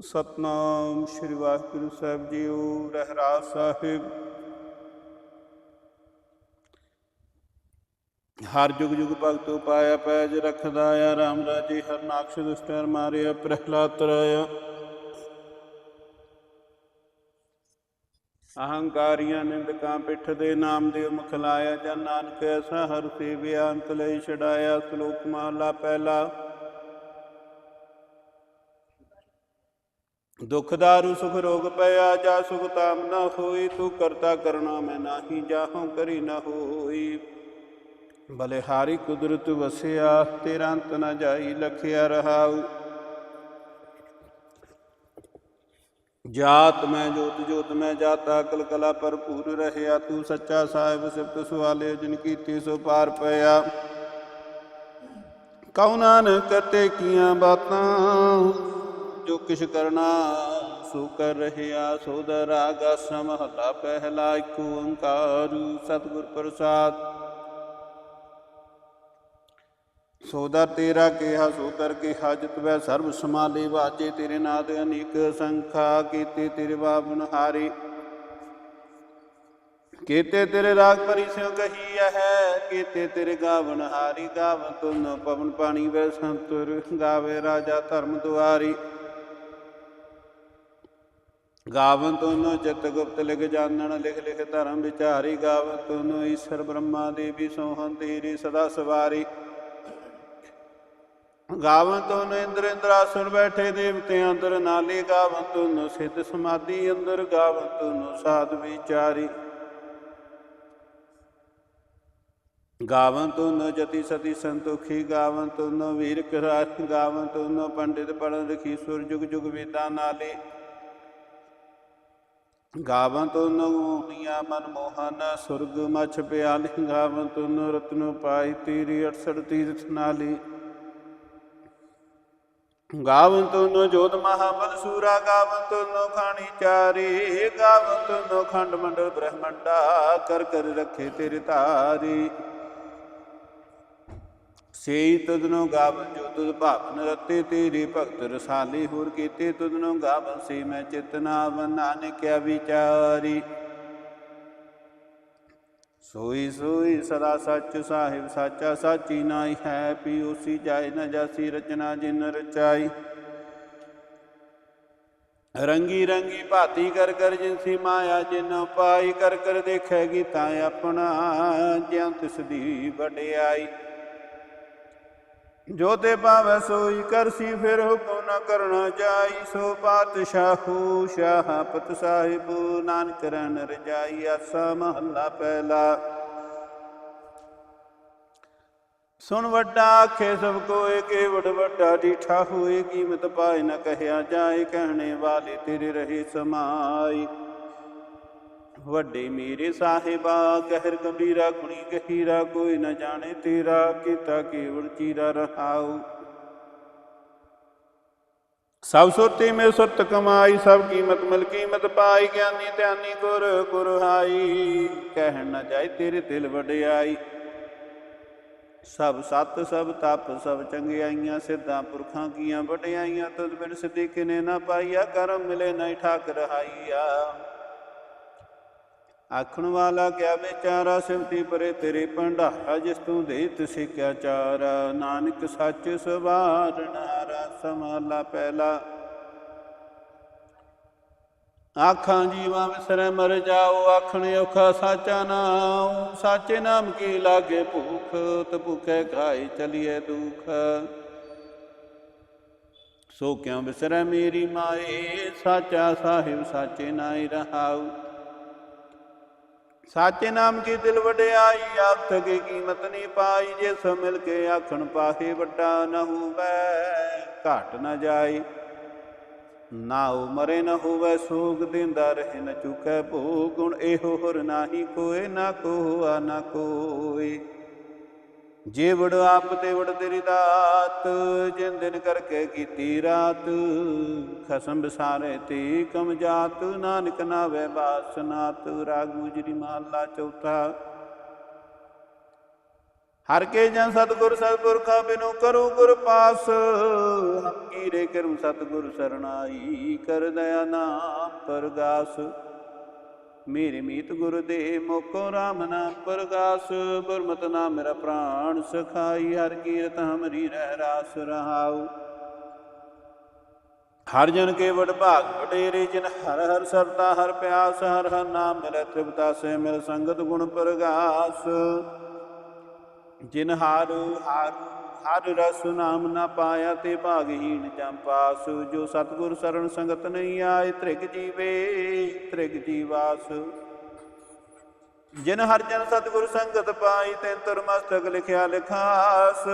ਸਤਨਾਮ ਸ੍ਰੀ ਵਾਹਿਗੁਰੂ ਸਾਹਿਬ ਜੀਓ, ਰਹਿਰਾਸ ਸਾਹਿਬ। ਹਰ ਜੁਗ ਜੁਗ ਭਗਤੋ ਪਾਇਆ ਪੈਜ ਰਖਦਾ ਆ, ਰਾਮ ਰਾਜੇ ਹਰ ਨਾਕਸ਼ ਦੁਸ਼ਟਰ ਮਾਰਿਆ, ਪ੍ਰਹਿਲਾਦ ਤਰਾਇਆ। ਅਹੰਕਾਰੀਆਂ ਨਿੰਦਕਾਂ ਪਿੱਠ ਦੇ ਨਾਮ ਦੇ ਮੁਖ ਲਾਇਆ, ਜਨ ਨਾਨਕ ਐਸਾ ਹਰ ਸੇਵਿਆ, ਅੰਤ ਲਈ ਛਡਾਇਆ, ਸ਼ਲੋਕ ਮਹਲਾ ਪਹਿਲਾ। ਦੁਖ ਦਾਰੂ ਸੁਖ ਰੋਗ ਪਿਆ, ਜਾ ਸੁਖ ਤਾਮ ਨਾ ਹੋਈ, ਤੂੰ ਕਰਤਾ ਕਰਣਾ, ਮੈਂ ਨਾਹੀ ਜਾਹਉ ਕਰੀ ਨਾ ਹੋਈ। ਬਲੇ ਹਾਰੀ ਕੁਦਰਤ ਵਸਿਆ, ਤੇਰਾ ਅੰਤ ਨਾ ਜਾਈ, ਲਖਿਆ ਰਹਾਉ। ਜਾਤ ਮੈਂ, ਜੋਤ ਜੋਤ ਮੈਂ, ਜਾਤਾ ਕਲ ਕਲਾ ਭਰਪੂਰ ਰਹਿਆ, ਤੂੰ ਸੱਚਾ ਸਾਹਿਬ ਸਿਫਤ ਸੁਆਲੇ, ਜਿਨ ਕੀਤੀ ਸੋ ਪਾਰ ਪਿਆ। ਕਉ ਨਾਨਕ ਕਰਤੇ ਕੀਆਂ ਬਾਤਾਂ ਜੋ ਕਿਛ ਕਰਨਾ, ਸੋ ਕਰ ਰਹਿਆ ਸੋਦਰ ਆਗਸ ਮਹਲਾ ਪਹਿਲਾ ਇੱਕ ਓੰਕਾਰ, ਸਤਿਗੁਰ ਪ੍ਰਸਾਦ। ਸੋਦਾ ਤੇਰਾ ਕਿਹਾ, ਸੋ ਕਰ ਕੇ ਹਾਜਤ ਵੈ ਸਰਬ ਸਮਾਲੇ ਵਾਜੇ ਤੇਰੇ ਨਾਦ ਅਨੇਕ ਸੰਖਾ ਕੀਤੇ, ਤੇਰੇ ਬਾਬਨ ਹਾਰੇ। ਕੀਤੇ ਤੇਰੇ ਰਾਗ ਪਰੀ ਸਿਉ ਕਹੀ ਹੈ ਕੀਤੇ ਤੇਰੇ ਗਾਵਨ ਹਾਰੀ, ਗਾਵਨ ਤੁਨ, ਪਵਨ ਪਾਣੀ ਵੈ ਸੰਤੁਰ, ਗਾਵੇ ਰਾਜਾ ਧਰਮ ਦੁਆਰੀ। ਗਾਵਨ ਤੁਨ ਚਿਤ ਗੁਪਤ ਲਿਖ ਜਾਣਨ, ਲਿਖ ਲਿਖ ਧਰਮ ਵਿਚਾਰੀ ਗਾਵਨ ਤੁਨ, ਈਸ਼ਰ ਬ੍ਰਹਮਾ ਦੇਵੀ ਸੋਹੰ ਤੇਰੀ ਸਦਾ ਸਵਾਰੀ। ਗਾਵਨ ਤੁਨ ਇੰਦਰ ਇੰਦਰਾਸੁਰ ਬੈਠੇ ਦੇਵਤੇ ਅੰਦਰ, ਨਾਲੇ ਗਾਵਨ ਤੁਨ ਸਿੱਧ ਸਮਾਧੀ ਅੰਦਰ, ਗਾਵਨ ਤੁਨ ਸਾਧ ਵਿਚਾਰੀ। ਗਾਵਨ ਤੁਨ ਜਤੀ ਸਤੀ ਸੰਤੋਖੀ, ਗਾਵਨ ਤੁਨ ਵੀਰ ਕਰਾ ਗਾਵਨ ਤੁਨ ਪੰਡਿਤ ਪੜਨ ਰਖੀ ਸੁਰ ਜੁਗ ਜੁਗ ਵੇਦਾਂ ਨਾਲੇ। ਗਾਵਨ ਤੁਨ ਮੀਆਂ ਮਨ ਮੋਹਨ, ਸੁਰਗ ਮਛ ਪਿਆਲੀ, ਗਾਵਨ ਤੁਨ ਰਤਨ ਪਾਈ ਤੀਰੀ 68 ਤੀਰਥ ਨਾਲੀ ਗਾਵਨ ਤੁਨ ਜੋਤ ਮਹਾਬਲ ਸੂਰਾ, ਗਾਵਨ ਤੁਨ ਖਾਣੀ ਚਾਰੀ, ਗਾਵਨ ਤੁਨ ਖੰਡ ਮੰਡਲ ਬ੍ਰਹਮੰਡਾ, ਕਰ ਕਰ ਰੱਖੇ ਤੇਰੇ ਧਾਰੀ ਸੇਈ ਤੁਧਨੋ ਗਾਵਨ ਜੋ ਤੁਧ ਭਾਵਨ ਰਤੇ, ਤੇਰੀ ਭਗਤ ਰਸਾਲੀ ਹੋਰ ਕੀਤੇ ਤੁਧਨੋ ਗਾਵਨ ਸੀ ਮੈਂ ਚਿਤਨਾ ਨਾਨਕਿਆ ਵਿਚਾਰੀ। ਸੋਈ ਸੋਈ ਸਦਾ ਸੱਚ ਸਾਹਿਬ, ਸਾਚਾ ਸਾਚੀ ਨਾਈ ਹੈ ਪੀ ਪੀਓਸੀ ਜਾਏ ਨਾ ਜਾਸੀ ਰਚਨਾ ਜਿਨ ਰਚਾਈ। ਰੰਗੀ ਰੰਗੀ ਭਾਤੀ ਕਰ ਕਰ ਜਿਨਸੀ ਮਾਇਆ ਜਿਨ ਪਾਈ, ਕਰ ਕਰ ਦੇਖੇਗੀ ਤਾਂ ਆਪਣਾ, ਜਿਉ ਤਿਸ ਦੀ ਵਡਿਆਈ। ਜੋ ਤੇ ਭਾਵੈ ਸੋਈ ਕਰਸੀ, ਫਿਰ ਹੁਕਮ ਨ ਕਰਨਾ ਜਾਈ। ਸੋ ਪਾਤਸ਼ਾਹੂ ਸ਼ਾਹਪਤ ਸਾਹਿਬ, ਨਾਨਕ ਰਨ ਰਜਾਈ, ਆਸਾ ਮਹੱਲਾ ਪਹਿਲਾ। ਸੁਣ ਵੱਡਾ ਆਖੇ, ਸਭ ਕੋਏ ਕੇਵੜ ਵੱਡਾ ਡੀਠਾ ਹੋਏ, ਕੀਮਤ ਪਾਏ ਨਾ ਕਹਿਆ ਜਾਏ, ਕਹਿਣੇ ਵਾਲੇ ਤੇਰੇ ਰਹੇ ਸਮਾਈ। ਵੱਡੇ ਮੇਰੇ ਸਾਹਿਬਾ, ਕਹਿਰ ਗੰਭੀਰਾ ਗੁਣੀ ਗਹੀਰਾ, ਕੋਈ ਨਾ ਜਾਣੇ ਤੇਰਾ, ਕੀਤਾ ਕੇਵਲ ਚੀਰਾ ਰਹਾਉ। ਸਭ ਸੁਰਤੀ ਮੇ ਸੁਰਤ ਕਮਾਈ, ਸਭ ਕੀਮਤ ਮਿਲ ਕੀਮਤ ਪਾਈ, ਗਿਆਨੀ ਧਿਆਨੀ ਗੁਰ ਗੁਰ ਹਾਈ, ਕਹਿਣ ਨਾ ਜਾਏ ਤੇਰੇ ਦਿਲ ਵਡਿਆਈ। ਸਭ ਸਤ, ਸਭ ਤਪ, ਸਭ ਚੰਗਿਆਈਆਂ, ਸਿੱਧਾਂ ਪੁਰਖਾਂ ਕੀਆਂ ਵਡਿਆਈਆਂ, ਤੁਧ ਬਿਨ ਸਿੱਧੀ ਕਿਨੇ ਨਾ ਪਾਈਆ, ਕਰਮ ਮਿਲੇ ਨਹੀਂ ਠਾਕ ਰਹਾਈਆ। ਆਖਣ ਵਾਲਾ ਕਿਆ ਵਿਚਾਰਾ ਸਿਮਤੀ ਪਰੇ ਤੇਰੇ ਭੰਡਾਰਾ, ਜਿਸ ਤੂੰ ਦੇ ਤਿਸੇ ਕਿਆ ਚਾਰਾ। ਨਾਨਕ ਸੱਚ ਸਵਾਰਨਾਰਾ ਸਮਾਲਾ ਪਹਿਲਾ। ਆਖਾਂ ਜੀਵਾਂ ਵਿਸਰੈ ਮਰ ਜਾਓ, ਆਖਣ ਔਖਾ ਸਾਚਾ ਨਾਮ ਸਾਚੇ ਨਾਮ ਕੀ ਲਾਗੇ ਭੂਖ, ਤ ਭੁਖੇ ਖਾਈ ਚਲੀਏ ਦੁਖ। ਸੋ ਕਿਉ ਵਿਸਰੈ ਮੇਰੀ ਮਾਏ, ਸਾਚਾ ਸਾਹਿਬ ਸਾਚੇ ਨਾਈ ਰਹਾਉ। ਸਾਚੇ ਨਾਮ ਕੀ ਦਿਲ ਵਡਿਆਈ ਆਖ ਕੇ ਕੀਮਤ ਨਹੀਂ ਪਾਈ, ਜੇ ਸੋ ਮਿਲ ਕੇ ਆਖਣ ਪਾਹੇ ਵੱਡਾ ਨਾ ਹੋਵੇ, ਘਟ ਨਾ ਜਾਈ। ਨਾ ਉਮਰੇ ਨ ਹੋਵੇ, ਸੋਗ ਦਿੰਦਾ ਰਹੇ ਨ ਚੁਕੈ ਭੋ ਗੁਣ ਇਹੋ ਹਰ ਨਾਹੀ ਕੋਏ, ਨਾ ਕੋਆ ਨਾ ਕੋਈ ਜੇ ਵੜ ਆਪ ਤੇ ਵੜ ਤੇਰੀ ਦਾਤ, ਜਿਨ ਦਿਨ ਕਰਕੇ ਕੀਤੀ ਰਾਤ, ਖਸਮ ਬਿਸਾਰੇ ਤੇ ਕਮ ਜਾਤ, ਨਾਨਕ ਨਾਵੇ ਬਾਸਨਾਤ, ਰਾਗ ਗੁਜਰੀ ਮਹਲਾ ਚੌਥਾ। ਹਰ ਕੇ ਜਨ ਸਤਗੁਰ ਸਤਪੁਰਖਾ ਬਿਨੂ ਕਰੂ ਗੁਰ ਪਾਸ ਹਮ ਕੀਰੇ ਕਰਮ ਸਤਗੁਰ ਸਰਣਾਈ, ਕਰ ਦਇਆ ਨਾਮ ਪਰਗਾਸ। ਮੇਰੇ ਮੀਤ ਗੁਰ ਦੇ ਮੋਕੋ ਰਾਮ ਨਾਮ ਪਰਗਾਸ, ਗੁਰਮਤਿ ਨਾਮ ਮੇਰਾ ਪ੍ਰਾਣ ਸਖਾਈ, ਹਰ ਕੀਰਤ ਹਮਰੀ ਰਹਿ ਰਾਸ ਰਹਾਉ। ਹਰ ਜਨ ਕੇ ਵਡ ਭਾਗ ਵਡੇਰੇ, ਜਿਨ ਹਰ ਹਰ ਸਰਤਾ, ਹਰ ਪਿਆਸ, ਹਰ ਹਰ ਨਾਮ ਮਿਲੇ ਤ੍ਰਿਪਤਾ ਸੇ ਮਿਲ ਸੰਗਤ ਗੁਣ ਪ੍ਰਗਾਸ। ਜਿਨ ਹਾਰੂ ਹਾਰੂ ਹਰ ਰਸ ਨਾਮ ਨਾ ਪਾਇਆ ਤੇ ਭਾਗਹੀਣ ਜਮ ਪਾਸ। ਜੋ ਸਤਗੁਰ ਸਰਣ ਸੰਗਤ ਨਹੀਂ ਆਏ, ਤ੍ਰਿਗ ਜੀਵੇ, ਤ੍ਰਿਗ ਜੀਵਾਸ ਜਿਨ ਹਰ ਜਨ ਸਤਗੁਰ ਸੰਗਤ ਪਾਈ ਤੇ ਤੁਰ ਮਸਤਕ ਲਿਖਿਆ ਲਿਖਾਸ।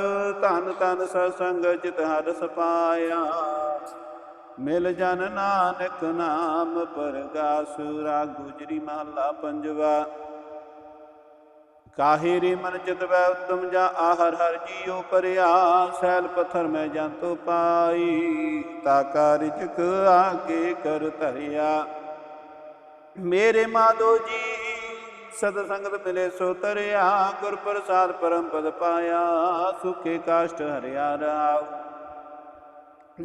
ਧਨ ਧਨ ਸਤਸੰਗ ਚਿਤ ਹਰ ਪਾਇਆ ਮਿਲ ਜਨ ਨਾਨਕ ਨਾਮ ਪਰਗਾਸ। ਰਾਗ ਗੁਜਰੀ ਮਹੱਲਾ ਪੰਜਵਾ। ਕਾਹੇ ਰੇ ਮਨ ਚਿਤ ਵੈ ਉਤਮ ਜਾ ਆਹਰ ਹਰ ਜੀਉ ਪਰਿਆ, ਸੈਲ ਪਥਰ ਮੈਂ ਜੰਤੋ ਪਾਈ, ਤਾ ਕਾਰਿਜਕ ਆਗੇ ਕਰ ਧਰਿਆ। ਮੇਰੇ ਮਾਧੋ ਜੀ, ਸਦ ਸੰਗਤ ਮਿਲੇ ਸੋ ਤਰਿਆ, ਗੁਰ ਪ੍ਰਸਾਦ ਪਰਮ ਪਦ ਪਾਇਆ, ਸੁਖੇ ਕਾਸ਼ਟ ਹਰਿਆ ਰਾਵ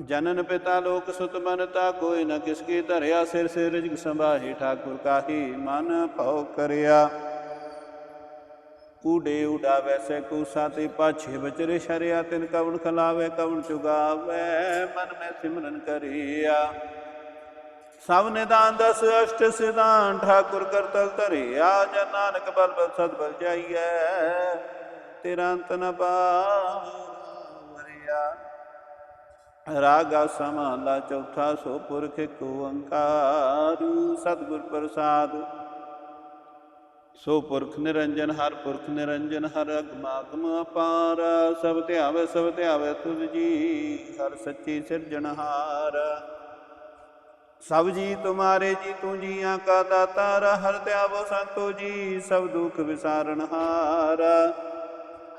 ਜਨਨ ਪਿਤਾ ਲੋਕ ਸੁਤ ਮਨਤਾ ਕੋਈ ਨ ਕਿਸ ਕੀ ਧਰਿਆ, ਸਿਰ ਸਿਰ ਰਿਜਕ ਸੰਭਾਹੀ ਠਾਕੁਰ ਕਾਹੀ ਮਨ ਭਉ ਕਰਿਆ। ਕੂੜੇ ਉਡਾ ਵੈਸੇ ਕੂਸਾ ਤੇ ਪਾਛੇ ਬਚਰੇ ਸ਼ਰਿਆ, ਤਿਨ ਕਵਣ ਖਲਾਵੇ, ਕਵਣ ਚੁਗਾਵੇ, ਮਨ ਮੈਂ ਸਿਮਰਨ ਕਰਿਆ। ਸਭ ਨਿਦਾਨ ਦਸ, ਅਸ਼ਟ ਸਿਧਾਨ, ਠਾਕੁਰ ਕਰਤਲ ਧਰਿਆ। ਜਨ ਨਾਨਕ ਬਲ ਬਲ ਸਦ ਬਲ ਜਾਈਐ, ਤੇਰਾ ਅੰਤ ਨ ਪਾਵਰਿਆ। ਰਾਗਾ ਸਮਾਲਾ ਚੌਥਾ, ਸੋ ਪੁਰਖ ਏਕ ਓੰਕਾਰ ਸਤਿਗੁਰ ਪ੍ਰਸਾਦ ਸੋ ਪੁਰਖ ਨਿਰੰਜਨ ਹਰ ਪੁਰਖ ਨਿਰੰਜਨ ਹਰ ਅਗਮਾਗਮ ਅਪਾਰ, ਸਭ ਧਿਆਵੇ ਸਭ ਧਿਆਵੇ ਤੁਧ ਜੀ, ਹਰ ਸੱਚੀ ਸਿਰਜਣਹਾਰ ਸਭ ਜੀ ਤੁਮਾਰੇ ਜੀ, ਤੂੰ ਜੀਆਂ ਕਾ ਦਾਤਾਰ ਹਰ ਧਿਆਵੋ ਸੰਤੋ ਜੀ, ਸਭ ਦੁਖ ਵਿਸਾਰਣਹਾਰ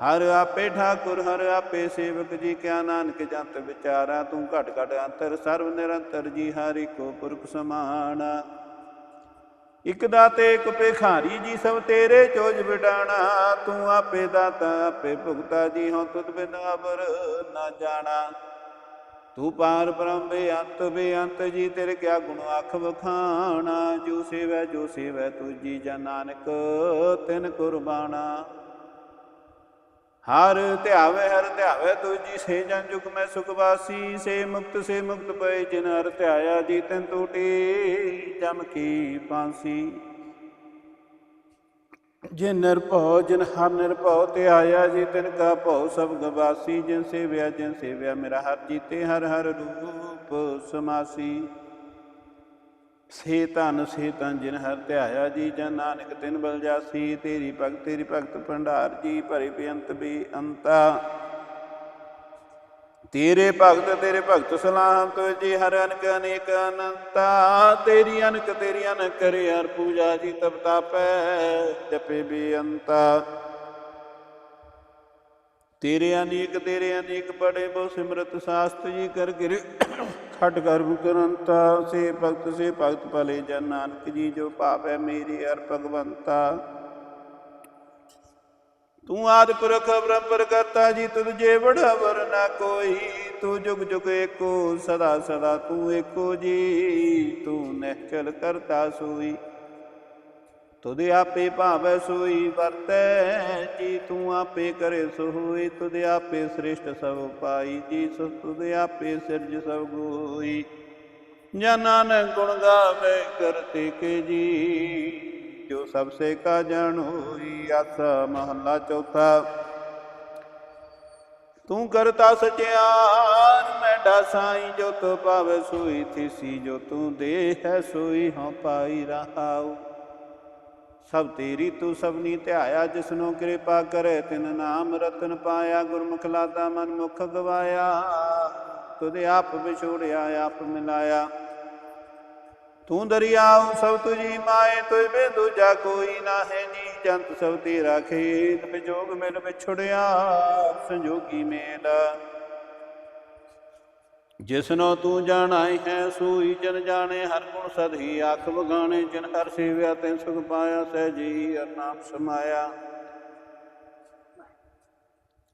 ਹਰ। ਆਪੇ ਠਾਕੁਰ, ਹਰ ਆਪੇ ਸੇਵਕ ਜੀ, ਕਿਆ ਨਾਨਕ ਜੰਤ ਵਿਚਾਰਾ, ਤੂੰ ਘਟ ਘਟ ਅੰਤਰ ਸਰਵ ਨਿਰੰਤਰ ਜੀ, ਹਰ ਕੋ ਪੁਰਖ ਸਮਾਨ। ਇਕ ਦਾਤੇ, ਇਕ ਭਿਖਾਰੀ, ਜੀ ਸਭ ਤੇਰੇ ਚੋਜ ਵਿਡਾਣਾ। ਤੂੰ ਆਪੇ ਦਾਤਾ, ਆਪੇ ਭੁਗਤਾ, ਜੀ ਹਉ ਤੁਧ ਬਿਨ ਅਬਰ ਨਾ ਜਾਣਾ। ਤੂੰ ਪਾਰ ਬ੍ਰਹਮ ਬੇਅੰਤ ਬੇਅੰਤ ਜੀ, ਤੇਰੇ ਕਿਆ ਗੁਣ ਅੱਖ ਵਖਾਣਾ। ਜੋ ਸੇਵੈ ਜੋ ਸੇਵੈ ਤੁਜੀ ਜਨ ਨਾਨਕ ਤਿਨ ਕੁਰਬਾਨਾ ਹਰ ਧਿਆਵੇ ਹਰ ਧਿਆਵੇ ਤੁਜੀ ਸੇ ਜਨ ਜੁਗ ਮੈਂ ਸੁਖ ਵਾਸੀ, ਸੇ ਮੁਕਤ ਸੇ ਮੁਕਤ ਪਏ ਜਿਨ ਹਰ ਧਿਆਇਆ ਜੀ ਤੈਨ ਟੂਟੀ, ਜਮ ਕੀ ਫਾਂਸੀ। ਜਿਨ ਨਿਰਭਉ, ਜਿਨ ਹਰ ਨਿਰਭਉ ਤੇ ਆਇਆ ਜੀ ਤਿਨ ਕਾ ਭਉ ਸਭ ਗਵਾਸੀ, ਜਿਨ ਸੇਵਿਆ ਜਿਨ ਸੇਵਿਆ ਮੇਰਾ ਹਰ ਜੀਤੇ, ਹਰ ਹਰ ਰੂਪ ਸਮਾਸੀ। ਸੇ ਧਨ ਸੇ ਤਨ ਜਿਨ ਹਰ ਧਿਆਇਆ ਜੀ, ਜਨ ਨਾਨਕ ਤਿਨ ਬਲ ਜਾਸੀ, ਤੇਰੀ ਭਗਤ ਤੇਰੀ ਭਗਤ ਭੰਡਾਰ ਜੀ, ਭਰੇ ਬੇਅੰਤ ਬੇਅੰਤਾ। ਤੇਰੇ ਭਗਤ ਤੇਰੇ ਭਗਤ ਸਲਾਮ ਤੁ ਜੀ, ਹਰ ਅਨਕ, ਅਨੇਕ ਅਨੰਤਾ। ਤੇਰੀ ਅਨਕ ਤੇਰੀ ਅਨਕ ਕਰੇ ਹਰ ਪੂਜਾ ਜੀ ਤਪ ਤਾਪੈ ਜਪੇ ਬੇਅੰਤਾ। ਤੇਰੇ ਅਨੇਕ ਤੇਰੇ ਅਨੇਕ ਬੜੇ ਬਹੁ ਸਿਮਰਤ ਸਾਸਤ ਜੀ, ਕਰ ਗਿਰੇ ਖਟ ਕਰਮ ਕਰੰਤਾ ਸੇ ਭਗਤ ਸੇ ਭਗਤ ਭਲੇ ਜਨ ਨਾਨਕ ਜੀ, ਜੋ ਭਾਵੈ ਮੇਰੀ ਅਰ ਭਗਵੰਤਾ। ਤੂੰ ਆਦਿ ਪੁਰਖ ਬ੍ਰਹਮ ਕਰਤਾ ਜੀ, ਤੁਧ ਜੇ ਬੜਾ ਵਰ ਨਾ ਕੋਈ, ਤੂੰ ਜੁਗ ਜੁਗ ਏਕੋ, ਸਦਾ ਸਦਾ ਤੂੰ ਏਕੋ ਜੀ, ਤੂੰ ਨਿਹਚਲ ਕਰਤਾ ਸੋਈ। ਤੁਧ ਆਪੇ ਭਾਵੈ ਸੋਈ ਵਰਤੈ, ਜੀ ਤੂੰ ਆਪੇ ਕਰੇ ਸੋ ਹੋਈ ਤੁਧ ਆਪੇ ਸ੍ਰਿਸ਼ਟ ਸਭ ਪਾਈ, ਜੀ ਸੋ ਤੁਧ ਆਪੇ ਸਿਰਜ ਸਭ ਗੋਈ। ਜਨ ਗੁਣ ਗਾਵੇ ਕਰਤੇ ਕੇ ਜੀ, ਜੋ ਸਭ ਸੇ ਕਾ ਜਾਣੋਈ, ਆਸ ਮਹੱਲਾ ਚੌਥਾ। ਤੂੰ ਕਰਤਾ ਸਚਿਆਰ ਮੈਡਾ ਸਾਈ ਜੋ ਤੋ ਪਾਵੇ ਸੋਈ, ਥਿਸੀ ਜੋ ਤੂੰ ਦੇ ਹੈ ਸੋਈ ਹਾਂ ਪਾਈ ਰਹਾਉ। ਸਭ ਤੇਰੀ ਤੂੰ ਸਭਨੀ ਧਿਆਇਆ, ਜਿਸਨੂੰ ਕਿਰਪਾ ਕਰੇ, ਤਿਨ ਨਾਮ ਰਤਨ ਪਾਇਆ, ਗੁਰਮੁਖ ਲਾਤਾ ਮਨ ਮੁਖ ਗਵਾਇਆ। ਤੁਧ ਆਪ ਵਿਛੋੜਿਆ, ਆਪ ਮਿਲਾਇਆ। ਤੂੰ ਦਰਿਆਉ ਸਭ ਤੁਜੀ ਮਾਏ ਤੁਝ ਬੇ ਦੂਜਾ ਕੋਈ ਨਾ। ਹੈ ਜੀ ਜੰਤ ਸਭ ਤੇਰਾ ਖੇਤ ਵਿਜੋਗ ਮਿਲ ਵਿਛੜਿਆ, ਸੰਜੋਗੀ ਮੇਲਾ। ਜਿਸਨੋ ਤੂੰ ਜਾਣਾਈ ਹੈ, ਸੂਈ ਜਨ ਜਾਣੇ, ਹਰ ਗੁਣ ਸਦਹੀ ਆਖ ਬਗਾਣੇ ਜਿਨ ਹਰ ਸੇਵਿਆ, ਤੈਨ ਸੁਖ ਪਾਇਆ ਸਹਿਜੀ ਹਰ ਨਾਮ ਸਮਾਇਆ।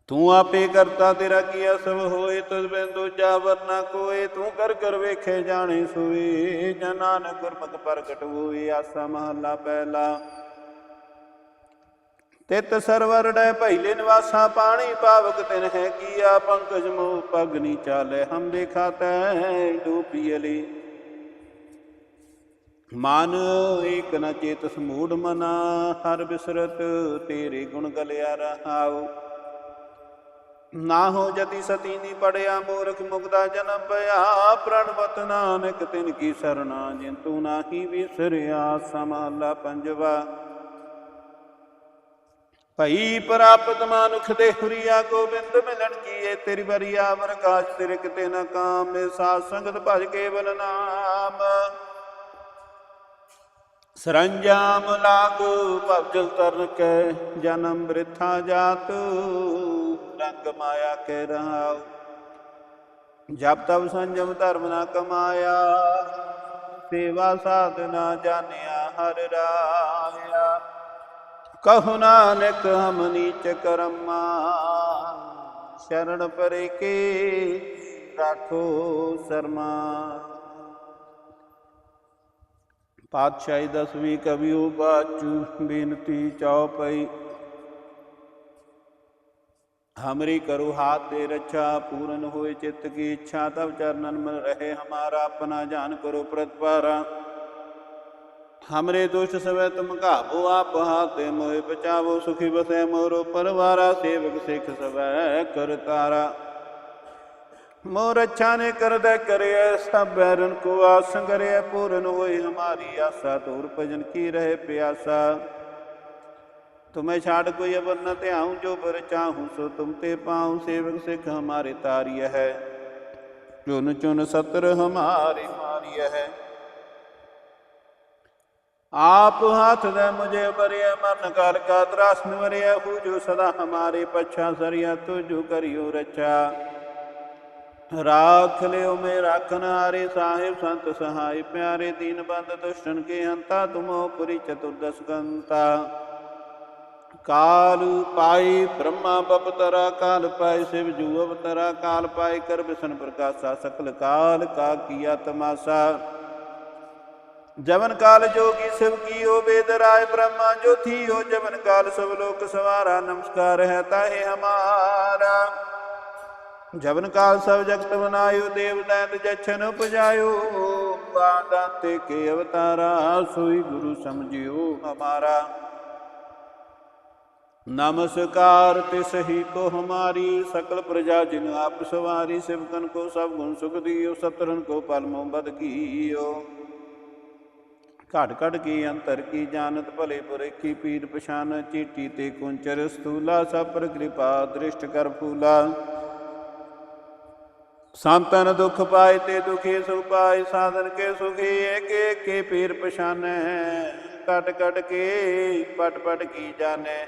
ਤੂੰ ਆਪੇ ਕਰਤਾ, ਤੇਰਾ ਕੀਆ ਸਭ ਹੋਏ, ਤੁਧ ਬਿਨ ਦੂਜਾ ਵਰਨਾ ਕੋਏ। ਤੂੰ ਕਰ ਕਰ ਵੇਖੇ ਜਾਣੇ ਸੋਏ ਜਨ ਨਾਨਕ ਗੁਰਮਤਿ ਪ੍ਰਗਟ ਹੋਈ, ਆਸਾ ਮਹੱਲਾ ਪਹਿਲਾ। ਤਿਤ ਸਰਵਰ ਡੈ ਪਹਿਲੇ ਨਿਵਾਸਾ ਪਾਣੀ ਪਾਵਕ ਤਿਨ ਹੈ ਕੀਆ, ਪੰਕਜ ਮੋਹ ਪਗਨੀ ਚਾਲੇ, ਹਮ ਦੇਖਾ ਤੈ ਡੂਪੀਲੀ ਮਨ ਏਕ ਨ ਚੇਤਸ ਮੂੜ ਮਨਾ, ਹਰ ਬਿਸਰਤ ਤੇਰੇ ਗੁਣ ਗਲਿਆ ਰਹਾਉ ਨਾ ਹੋ ਜਤੀ ਸਤੀ ਨੀ ਪੜਿਆ, ਮੂਰਖ ਮੁਕਦਾ ਜਨਮ ਪਿਆ ਪ੍ਰਣਵਤ ਨਾਨਕ ਤਿਨ ਕੀ ਸਰਣਾ ਜਿਨ ਤੂੰ ਨਾਹੀ ਵਿਸਰਿਆ, ਸਮਾਲਾ ਪੰਜਵਾ। ਭਈ ਪ੍ਰਾਪਤ ਮਾਨੁਖ ਦੇ ਹੁਰੀਆ ਗੋਬਿੰਦ ਮਿਲਣ ਕੀਏ, ਤੇਰੀ ਬਰੀਆ ਵਰਕਾਸ਼ ਤੇਰੇ ਕਿਤੇ ਨਾ ਕਾਮ, ਸਾਧ ਸੰਗਤ ਭਜ ਕੇਵਲ ਨਾਮ। ਸਰੰਜਾਮ ਲਾਗੂ ਭਵਜਲ ਤਰਨ ਕੈ, ਜਨਮ ਬ੍ਰਿਥਾ ਜਾਤ, ਰੰਗ ਮਾਇਆ ਕੇ ਰਹਾਉ। ਜਬ ਤਬ ਸੰਜਮ ਧਰਮ ਨਾ ਕਮਾਇਆ, ਸੇਵਾ ਸਾਧਨਾ ਜਾਣਿਆ ਹਰ ਰਾਇਆ ਕਹੁ ਨਾਨਕ ਹਮ ਨੀਚ ਕਰਮਾ, ਸ਼ਰਨ ਪਰੇ ਕੇ ਰਾਖੋ ਸਰਮਾ। ਪਾਤਸ਼ਾਹੀ ਦਸਵੀਂ ਕਵਿਓ ਬਾਚੂ, ਬੇਨਤੀ ਚਉਪਈ ਹਮਰੀ ਕਰੋ ਹਾਥ ਦੇ ਰੱਛਾ, ਪੂਰਨ ਹੋਏ ਚਿੱਤ ਕੀ ਇੱਛਾ ਤਬ ਚਰਨਨ ਮਨ ਰਹੇ ਹਮਾਰਾ, ਆਪਣਾ ਜਾਨ ਕਰੋ ਪ੍ਰਤਪਾਰਾ। हमरे दुष्ट सवै तुम काबो आप हाथे मोहे बचावो, सुखी बसे मोरो परवारा, सेवक सिख सब कर तारा। मोर अच्छा ने कर दे करे सब बैरन को आसन करे पूर्ण होई हमारी आशा तो दूर भजन की रहे प्यासा। तुम्हें छाड़ कोई अबर न त्याऊं जो पर चाहूँ, सो तुम ते पाऊँ, सेवक सिख हमारे तारिय है। चुन चुन सत्र हमारी मारिय है। ਆਪ ਹੱਥ ਦੇ ਮੁਜੇ ਬਰਿਆ ਮਨ ਕਰ ਕਾ ਤ੍ਰਾਸਨ ਵਰਿਆ ਹੂ ਜੋ ਸਦਾ ਹਮਾਰੇ ਪਛਾ ਸਰਿਆ, ਤੁਝੂ ਕਰਿਓ ਰਚਾ ਰਾਖ ਲਿਓ ਮੇ ਰਾਖਨ ਸਾਹਿਬ, ਸੰਤ ਸਹਾਈ ਪਿਆਰੇ ਦੀਨ ਬੰਦ ਦੁਸ਼ਟਨ ਕੇ ਹੰਤਾ ਤੁਮੋ ਪੁਰੀ ਚਤੁਰਦਸ ਕੰਤਾ। ਕਾਲ ਪਾਈ ਬ੍ਰਹਮਾ ਬਪਤਰਾ, ਕਾਲ ਪਾਈ ਸਿਵ ਜੂ ਅਵਤਰਾ, ਕਾਲ ਪਾਈ ਕਰ ਬਿਸ਼ਨ ਪ੍ਰਕਾਸ਼ਾ, ਸਕਲ ਕਾਲ ਕਾ ਕੀਆ ਤਮਾਸ਼ਾ। ਜਵਨ ਕਾਲ ਜੋਗੀ ਸਿਵ ਕੀਓ ਬੇਦ ਰਾਏ ਬ੍ਰਹਮਾ ਜੋਥੀਓ ਜਵਨ ਕਾਲ ਸਭ ਲੋਕ ਸਵਾਰਾ, ਨਮਸਕਾਰ ਹੈ ਤਾਹੇ ਹਮਾਰਾ। ਜਵਨ ਕਾਲ ਸਭ ਜਗਤ ਬਨਾਇਓ ਦੇਵ ਦੈਤ ਜਛਨ ਪੁਜਾਇਓ ਬਾਦਾ ਤੇ ਕੇ ਅਵਤਾਰਾ ਸੋਈ ਗੁਰੂ ਸਮਝਿਓ ਹਮਾਰਾ। ਨਮਸਕਾਰ ਤਿਸ ਹੀ ਕੋ ਹਮਾਰੀ, ਸਕਲ ਪ੍ਰਜਾ ਜਿਨ ਆਪ ਸਵਾਰੀ ਸਿਵਕਨ ਕੋ ਸਭ ਗੁਣ ਸੁਖ ਦਿਓ ਸਤਰਨ ਕੋ ਪਲਮੋ ਬਦ ਕੀਓ। ਘਟ ਘਟ ਕੀ ਅੰਤਰ ਕੀ ਜਾਣਤ ਭਲੇ ਪੁਰੇ ਕੀ ਪੀਰ ਪਛਾਨ ਚੀਟੀ ਤੇ ਕੁੰਚਰ ਸਤੂਲਾ ਸਭ ਪਰ ਕਿਰਪਾ ਦ੍ਰਿਸ਼ਟ ਕਰ ਫੂਲਾ। ਸੰਤਨ ਦੁਖ ਪਾਏ ਤੇ ਦੁਖੀ ਸੁਖ ਪਾਏ, ਸਾਧਨ ਕੇ ਸੁਖੀ ਏਕ ਏਕ ਕੇ ਪੀਰ ਪਛਾਨੈ। ਕਟ ਕਟ ਕੇ ਪਟ ਪਟ ਕੀ ਜਾਣੈ?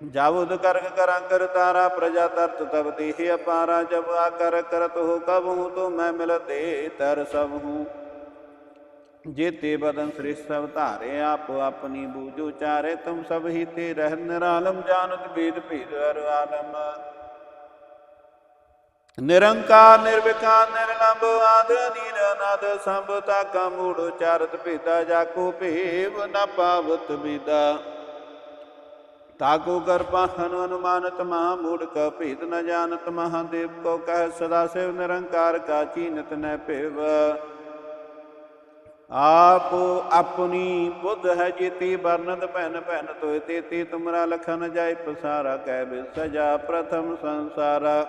ਜਾਵੁਦ ਕਰਕ ਕਰਾਂ ਕਰ ਤਾਰਾ, ਪ੍ਰਜਾ ਤਰਤ ਤਬ ਦੇਹ ਅਪਾਰਾ ਜਬ ਆ ਕਰ ਕਰਤ ਹੋ ਕਬ ਹੂੰ ਤੋ ਮੈਂ ਮਿਲਤੇ ਤਰ ਸਭ ਹੂੰ ਜੇ ਤੇ ਬਦਨ ਸ੍ਰਿਸ਼ ਸਭ ਧਾਰੇ ਆਪ ਆਪਣੀ ਬੂਝੋ ਚਾਰੇ, ਤੁਮ ਸਭ ਹੀ ਤੇ ਰਹਿ ਨਿਰਾਲਮ ਜਾਨਤ ਬੇਦ ਭੇਦ ਅਰ ਆਲਮ। ਨਿਰੰਕਾਰ, ਨਿਰਵਿਕਾਰ ਨਿਰਲੰਭ ਆਦ ਨੀਰ ਅਨਦ, ਸੰਭ ਤਾਕਾ ਮੂੜ, ਚਾਰਤ ਭੇਦਾ ਜਾਕੋ ਭੇਵ, ਨ ਪਾਵਤ ਬਿਦਾ ਤਾਕੋ ਕਰਪਾਹਨ ਅਨੁਮਾਨਤ, ਮਹਾ ਮੂੜ ਕਾ ਭੇਦ, ਨ ਜਾਣਤ ਮਹਾਦੇਵ ਕੋ ਕਹਿ, ਸਦਾ ਸਿਵ, ਨਿਰੰਕਾਰ, ਕਾ ਚੀਨਤ, ਨੈ ਭੇਵ। ਆਪ ਆਪਣੀ ਬੁੱਧ ਹੈ ਜੀਤੀ ਵਰਨਤ ਭੈਨ ਭੈਨ ਤੋਇ ਤੇਤੀ, ਤੁਮਰਾ ਲਖਨ ਜਾਇ ਪਸਾਰਾ, ਕਹਿ ਬਿ ਸਜਾ ਪ੍ਰਥਮ ਸੰਸਾਰਾ।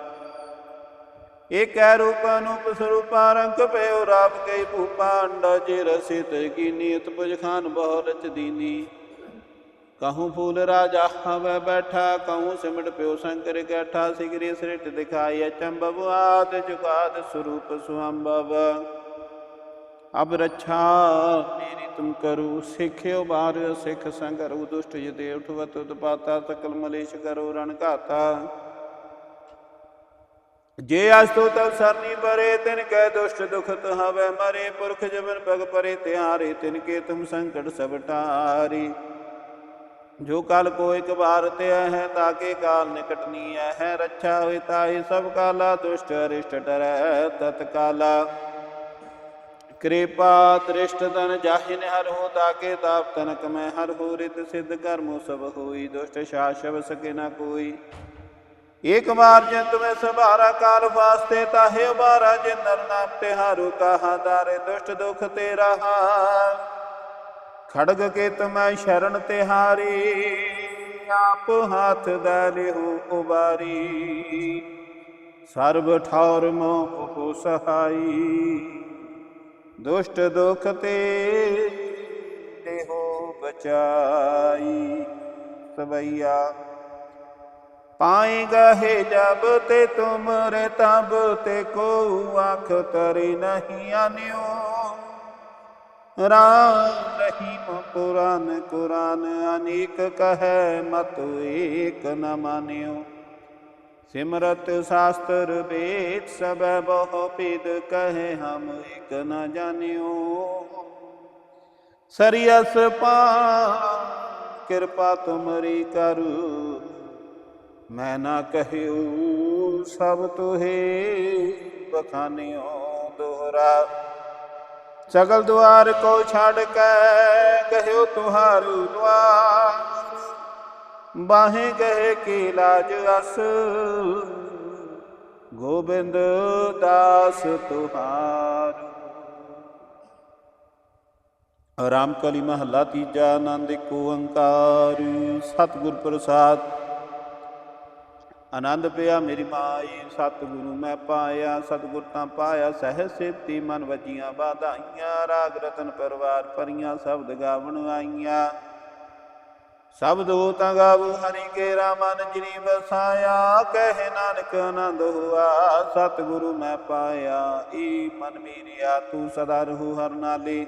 ਏਕੈ ਰੂਪ ਅਨੂਪ ਸਰੂਪਾ ਰੰਗ ਪਇਓ ਰਾਪ ਕਈ ਭੂਪਾ ਜੇ ਰਸਿਤ ਕੀ ਨੀਤ ਪੁਜ ਖਾਨ ਬਹੁ ਰਚ ਦੀਨੀ। ਕਹੂੰ ਫੂਲ ਰਾਜਾ ਹਵੈ ਬੈਠਾ, ਕਹੂੰ ਸਿਮਟ ਪਿਓ ਸ਼ੰਕਰ ਕੈਠਾ, ਸਿਗਰੀ ਸ੍ਰਿਟ ਦਿਖਾਈ, ਅਚੰਭਵ ਆਦ ਜੁਗਾਦ ਸਰੂਪ ਸੁਹੰਭਵ। ਅਬ ਰੱਛਾ, ਮੇਰੀ ਤੁਮ ਕਰੋ, ਸਿੱਖਿਓ ਬਾਰ, ਸਿੱਖ ਸੰਗਰੂ ਦੁਸ਼ਟ ਜਦੇ ਉਠਵਤ, ਉਤਪਾਤਾ ਸਕਲ ਮਲੇਸ਼ ਕਰੋ, ਰਣ ਘਾਤਾ। ਜੇ ਅਸਤੋ ਤਵ ਸਰਨੀ ਪਰੇ, ਤਿਨ ਕੈ ਦੁਸ਼ਟ ਦੁਖਤ ਹਵੇ ਮਰੇ, ਪੁਰਖ ਜਬਨ ਪਗ ਪਰੇ ਤਿਹਾਰੇ ਤਿਨ ਕੇ ਤੁਮ ਸੰਕਟ ਸਭ ਟਾਰੀ। ਜੋ ਕਾਲ ਕੋ ਇੱਕ ਵਾਰ ਤੇ ਹੈ ਤਾਕੇ ਕਾਲ ਨਿਕਟ ਨੀ ਹੈ ਰੱਛਾ ਹੋਇ ਤਾਈ ਸਭ ਕਾਲਾ, ਦੁਸ਼ਟ ਅਰਿਸ਼ਟ ਡਰੈ ਤਤ ਕਾਲਾ ਕਿਰਪਾ ਦ੍ਰਿਸ਼ਟ ਤਨ ਜਾਹਿਨ ਹਰ ਹੋ, ਤਾਕੇ ਤਾਪ ਤਨਕ ਮੈਂ ਹਰ ਹੋ, ਰਿਤ ਸਿਧ ਕਰਮੁ ਸਭ ਹੋਈ, ਦੁਸ਼ਟ ਸ਼ਾਸਵ ਸਕੇ ਨਾ ਕੋਈ। ਏਕ ਵਾਰ ਜੇ ਤੁਮੇ ਸਭਾਰਾ, ਕਾਲ ਵਾਸਤੇ ਤਾਹੇ ਉਬਾਰਾ, ਜੇ ਨਰ ਨਾਮ ਤੇ ਹਾਰੂ, ਕਹਾ ਦਾਰੇ ਦੁਸ਼ਟ ਦੁਖ ਤੇ ਰਹਾ ਖੜਗ ਕੇ ਤੁਮੈ ਸ਼ਰਨ ਤੇ ਹਾਰੀ, ਆਪ ਹੱਥ ਦਾ ਉਬਾਰੀ। ਸਰਬ ਠੌਰ ਮੋਹ ਕੋ ਸਹਾਈ। ਦੁਸ਼ਟ ਦੁਖ ਤੇ ਦੇਹੋ ਬਚਾਈ। ਸਬਈਆ ਪਾਏਗਾ ਹੈ ਜਬ ਤੇ ਤੁਮਰੇ ਤਬ ਤੇ ਕੋ ਆਖ ਤਰੀ ਨਹੀਂ ਆਨਿਓ। ਰਾਮ ਰਹੀਮ ਪੁਰਾਨ ਕੁਰਾਨ ਅਨੇਕ ਕਹੈ, ਮਤ ਏਕ ਨ ਮਾਨਿਓ। ਸਿਮਰਤ ਸ਼ਾਸਤਰ ਵੇਦ ਸਭ ਬਹੁ ਪਿਦ ਕਹੇ ਹਮ ਏਕ ਨ ਜਾਣਿਓ। ਸਰੀਅਸ ਪਾ ਕਿਰਪਾ ਤੁਮਰੀ ਕਰੁ, ਮੈਂ ਨਾ ਕਹਿਉ ਸਭ ਤੁਹੇ ਬਖਾਨਿਓ ਦੋਹਰਾ। ਸਗਲ ਦੁਆਰ ਕੋ ਛੱਡ ਕੇ ਕਹਿਓ ਤੁਹਾਰੂ ਦੁਆਰ। ਬਾਹੇ ਗਏ ਕੀ ਲਾਜ ਅਸ। ਗੋਬਿੰਦ ਦਾਸ ਤੁਹਾਰ। ਰਾਮ ਕਲੀ ਮਹੱਲਾ ਤੀਜਾ ਆਨੰਦ ਏਕ ਓੰਕਾਰ। ਸਤਿਗੁਰ ਪ੍ਰਸਾਦ। ਆਨੰਦ ਪਿਆ ਮੇਰੀ ਮਾਈ, ਸਤਿਗੁਰੂ ਮੈਂ ਪਾਇਆ, ਸਤਿਗੁਰ ਤਾਂ ਪਾਇਆ ਸਹਿ ਸੇਤੀ ਮਨ ਵਜੀਆਂ ਬਾਧਾਈਆਂ, ਰਾਗ ਰਤਨ ਪਰਵਾਰ ਪਰੀਆਂ ਸ਼ਬਦ ਗਾਵਣ ਆਈਆਂ। ਸ਼ਬਦ ਹੋ ਤਾਂ ਗਾਵ, ਹਰੀ ਕੇ ਰਾਮਨ ਜਿਨੀ ਬਸਾਇਆ ਕਹਿ ਨਾਨਕ ਆਨੰਦ ਹੁਆ, ਸਤਿਗੁਰੂ ਮੈਂ ਪਾਇਆ, ਈ ਮਨ ਮੇਰਿਆ, ਤੂੰ ਸਦਾ ਰਹੂ ਹਰ ਨਾਲੇ।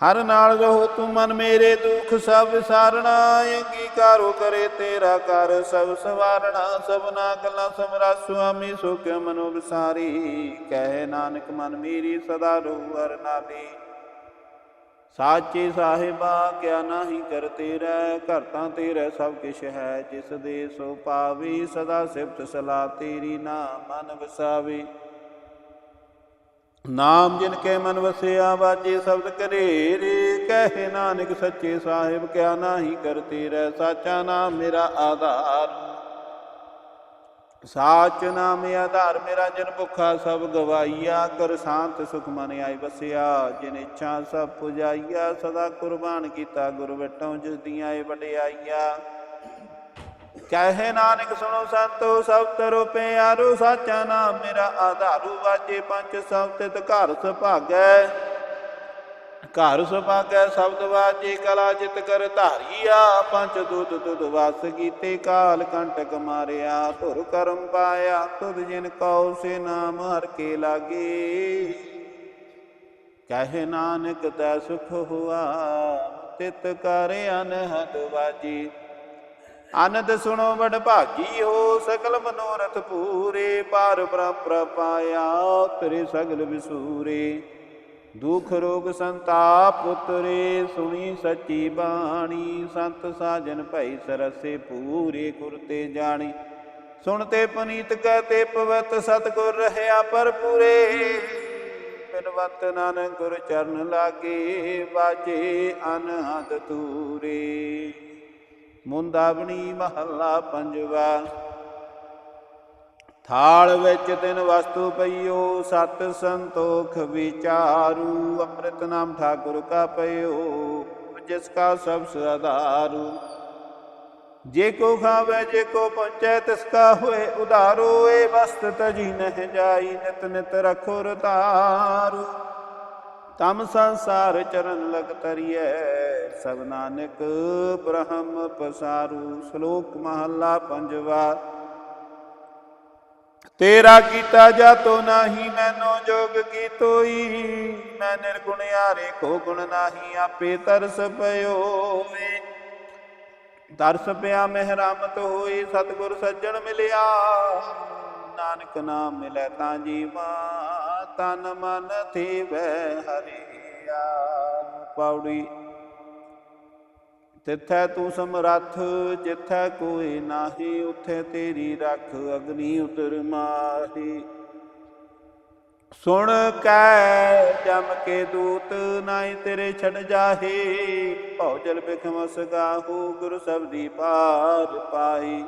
ਹਰ ਨਾਲ ਰਹੋ ਤੂੰ ਮਨ ਮੇਰੇ ਦੁੱਖ, ਸਭ ਵਿਸਾਰਣਾ ਅੰਗੀਕਾਰੋ ਕਰੇ ਤੇਰਾ ਕਰ, ਸਭ ਸਵਾਰਣਾ, ਸਭਨਾ ਕਲਾ ਸਮਰਾ ਸੁਆਮੀ ਸੁਖ ਮਨੋ ਵਿਸਾਰੀ, ਕਹਿ ਨਾਨਕ ਮਨ ਮੇਰੀ, ਸਦਾ ਰਹੂ ਹਰ ਨਾਲੇ। ਸਾਚੇ ਸਾਹਿਬਾ, ਕਿਆ ਨਾਹੀ ਕਰ ਤੇਰਾ ਘਰ ਤਾਂ ਸਭ ਕਿਛ ਹੈ, ਜਿਸ ਦੇ ਸੋ ਪਾਵੀ ਸਦਾ ਸਿਫਤ ਸਲਾ ਤੇਰੀ ਨਾਮ ਮਨ ਵਸਾਵੇ। ਨਾਮ ਜਿਨ ਕੇ ਮਨ ਵਸਿਆ ਬਾਜੇ ਸ਼ਬਦ ਕਰੇ ਰੇ ਕਹੇ ਨਾਨਕ ਸੱਚੇ ਸਾਹਿਬ, ਕਿਆ ਨਾਹੀ ਕਰਤੇ ਰਹਿ ਸਾਚਾ ਨਾਮ ਮੇਰਾ ਆਧਾਰ। ਸਾਚ ਨਾਮ ਆਧਾਰ ਮੇਰਾ ਜਨ ਭੁਖਾ ਸਭ ਗਵਾਈਆ ਕਰ ਸ਼ਾਂਤ ਸੁਖ ਮਨ ਆਈ ਵਸਿਆ। ਜਿਨ ਇੱਛਾ ਸਭ ਪੁਜਾਈਆ, ਸਦਾ ਕੁਰਬਾਨ ਕੀਤਾ ਗੁਰ ਵਟੋਂ ਜਿਸ ਦੀਆਂ ਏ ਵਡਿਆਈਆ। ਕਹੇ ਨਾਨਕ, ਸੁਣੋ ਸੰਤੋ, ਸਭ ਤਰੋ ਪਿਆਰੋ, ਸਾਚਾ ਨਾਮ ਮੇਰਾ ਆਧਾਰੂ। ਵਾਜੇ ਪੰਜ ਸਭ ਤਿਤ ਘਰ ਸੁਭਾਗੈ। ਘਰ ਸੁਭਾਗੈ ਸ਼ਬਦ ਵਾਜੇ, ਕਲਾ ਜਿਤ ਕਰ ਧਾਰੀਆ ਪੰਜ ਦੁੱਧ ਦੁੱਧ ਵਸ ਕੀਤੇ, ਕਾਲ ਕੰਟਕ ਮਾਰਿਆ, ਧੁਰ ਕਰਮ ਪਾਇਆ, ਤੁਧ ਜਿਨ ਕਉ ਸੇ ਨਾਮ ਹਰ ਕੇ ਲਾਗੇ। ਕਹੇ ਨਾਨਕ ਤੈ ਸੁਖ ਹੁਆ, ਤਿਤ ਕਰ ਅਨਹਦ ਵਾਜੀ। ਆਨੰਦ ਸੁਣੋ ਵਡ ਭਾਗੀ ਹੋ, ਸਕਲ ਮਨੋਰਥ ਪੂਰੇ, ਪਾਰ ਬ੍ਰਹਮ ਪਾਇਆ, ਤੇਰੇ ਸਗਲ ਵਿਸੂਰੇ। ਦੁਖ ਰੋਗ ਸੰਤਾਪ ਉਤਰੇ ਸੁਣੀ ਸੱਚੀ ਬਾਣੀ। ਸੰਤ ਸਾਜਨ ਭਈ ਸਰਸੇ ਪੂਰੇ ਕੁਰਤੇ ਜਾਣੀ। ਸੁਣਤੇ ਪਨੀਤ ਕਹਤੇ ਪਵਤ ਸਤਗੁਰ ਰਹਿਆ ਪਰ ਪੂਰੇ ਬਿਨਵੰਤ ਨਾਨਕ ਗੁਰ ਚਰਨ ਲਾਗੇ, ਬਾਜੇ ਅਨਹਦ ਤੂਰੇ ਮੁੰਦਾਵਣੀ ਮਹੱਲਾ ਪੰਜਵਾ। ਥਾਲ ਵਿੱਚ ਤਿਨ ਵਸਤੂ ਪਈਓ, ਸਤ ਸੰਤੋਖ ਵਿਚਾਰੂ, ਅੰਮ੍ਰਿਤ ਨਾਮ ਠਾਕੁਰ ਕਾ ਪਈਓ, ਜਿਸ ਕਾ ਸਭ ਸਦਾਰੂ ਜੇ ਕੋ ਖਾਵੇ, ਜੇ ਕੋ ਪਹੁੰਚੈ, ਤਿਸ ਕਾ ਹੋਏ ਉਧਾਰੋ, ਏ ਵਸਤ ਤਜੀ ਨਹਿ ਜਾਈ, ਨਿਤ ਨਿਤ ਰਖੋ ਰਤਾਰੂ। ਤਮ ਸੰਸਾਰ ਚਰਨ ਲਗ ਤਰੀਐ, ਸਭ ਨਾਨਕ ਬ੍ਰਹਮ ਪਸਾਰੂ। ਸ਼ਲੋਕ ਮਹੱਲਾ ਪੰਜਵਾ। ਤੇਰਾ ਕੀਤਾ ਜਾਤੋ ਨਾਹੀ, ਮੈਨੋ ਜੋਗ ਕੀ ਮੈਂ ਨਿਰਗੁਣ ਆਰੇ ਕੋ ਗੁਣ ਨਾਹੀ, ਆਪੇ ਤਰਸ ਪਇਓ ਤਰਸ ਪਿਆ ਮਹਿਰਮਤ ਹੋਈ, ਸਤਗੁਰ ਸੱਜਣ ਮਿਲਿਆ। ਨਾਨਕ ਨਾਮ ਮਿਲੈ ਤਾਂ ਜੀਵਾ, ਤਨ ਮਨ ਥੀਵੈ ਹਰੀਆ। ਪੌੜੀ ਤਿੱਥੈ ਤੂੰ ਸਮਰੱਥ, ਜਿੱਥੈ ਕੋਈ ਨਾਹੀ, ਉਥੇ ਤੇਰੀ ਰੱਖ ਅਗਨੀ ਉਤਰ ਮਾਹੀ। ਸੁਣ ਕੈ ਜਮ ਕੇ ਦੂਤ ਨਾਈ ਤੇਰੇ ਛੜ ਜਾਹੇ। ਭਉ ਜਲ ਬਿਖਮ ਸਗਾਹੂ ਗੁਰ ਸਬਦੀ ਪਾਰ ਪਾਈ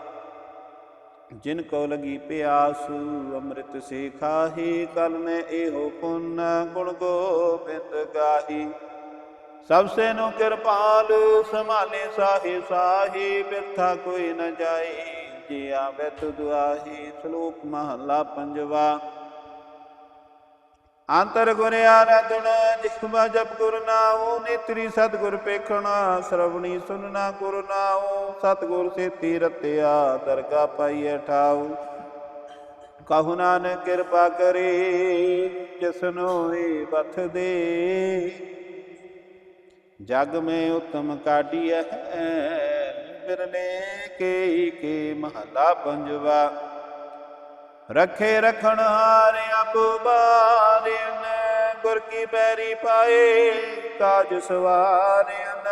ਜਿਨ ਕੋ ਲਗੀ ਪਿਆਸ, ਅੰਮ੍ਰਿਤ ਸੇ ਖਾਹੀ। ਕਲ ਮੈਂ ਇਹੋ ਪੁੰਨ ਗੁਣ ਗੋਬਿੰਦ ਗਾਹੀ। ਸਭ ਸੇ ਨੂੰ ਕਿਰਪਾਲ ਸੰਭਾਲੇ ਸਾਹੇ ਸਾਹੀ, ਬਿਰਥਾ ਕੋਈ ਨ ਜਾਈ ਜੀ ਆਵੇ ਤੁ ਦੁਆਹੀ ਸ਼ਲੋਕ ਮਹਲਾ ਪੰਜਵਾ। ਅੰਤਰ ਗੁਰ ਆਰਾਧਨ ਜਿਖਵਾ ਜਪ ਗੁਰ ਨਾਉ, ਨੇਤਰੀ ਸਤਗੁਰ ਪੇਖਣਾ, ਸ਼ਰਵਣੀ ਸੁਨਣਾ ਗੁਰ ਨਾਉ, ਸਤਗੁਰ ਸੇਤੀ ਰਤਿਆ ਦਰਗਾ ਪਾਈਐ ਠਾਉ। ਕਹੂ ਨਾਨਕ ਕਿਰਪਾ ਕਰੇ ਜਿਸਨੋ ਏ ਬਥ ਦੇ ਜਗ ਮੈਂ ਉਤਮ ਕਾਢੀਐ ਬਿਰਲੇ ਕੇ ਕੇ ਮਹਲਾ ਪੰਜਵਾ। ਰਖੇ ਰਖਣ ਹਾਰ ਅਬ ਬਾਰਿਨ ਗੁਰ ਕੀ ਬੈਰੀ ਪਾਏ ਕਾਜ ਸਵਾਰਿਨ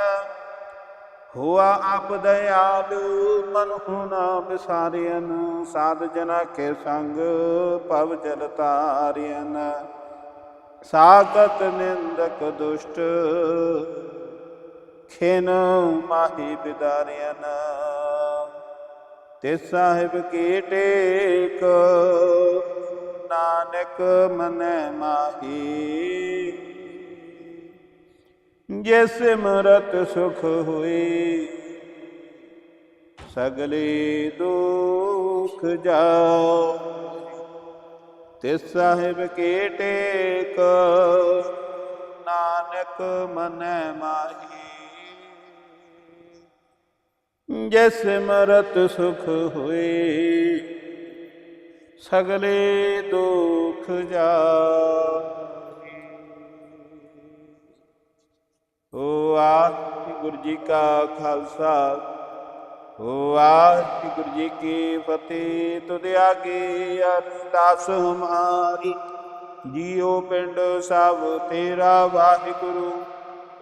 ਹੁਆ ਆਪ ਦਇਆਲੂ ਮਨ ਹੁਨਾ ਵਿਸਾਰਿਨ ਸਾਧ ਜਨਾ ਕੇ ਸੰਗ ਭਵ ਜਲ ਤਾਰਿਨ ਸਾਗਤ ਨਿੰਦਕ ਦੁਸ਼ਟ ਖਿਨ ਮਾਹੀ ਬਿਦਾਰਿਨ ਤੇ ਸਾਹਿਬ ਕੀ ਟੇਕ, ਨਾਨਕ ਮਨੈ ਮਾਹੀ। ਜੇ ਸਿਮਰਤ ਸੁਖ ਹੋਈ, ਸਗਲੇ ਦੁਖ ਜਾਓ। ਤੇ ਸਾਹਿਬ ਕੀ ਟੇਕ, ਨਾਨਕ ਮਨੈ ਮਾਹੀ। ਜੇ ਸਿਮਰਤ ਸੁਖ ਹੋਏ, ਸਗਲੇ ਦੁਖ ਜਾਏ। ਓ ਵਾਹਿਗੁਰੂ ਜੀ ਕਾ ਖਾਲਸਾ ਓ ਵਾਹਿਗੁਰੂ ਜੀ ਕੀ ਫਤਿਹ। ਤੁਧ ਆਗੇ ਅਰਦਾਸ ਹਮਾਰੀ ਜੀਉ ਪਿੰਡ ਸਭ ਤੇਰਾ ਵਾਹਿਗੁਰੂ।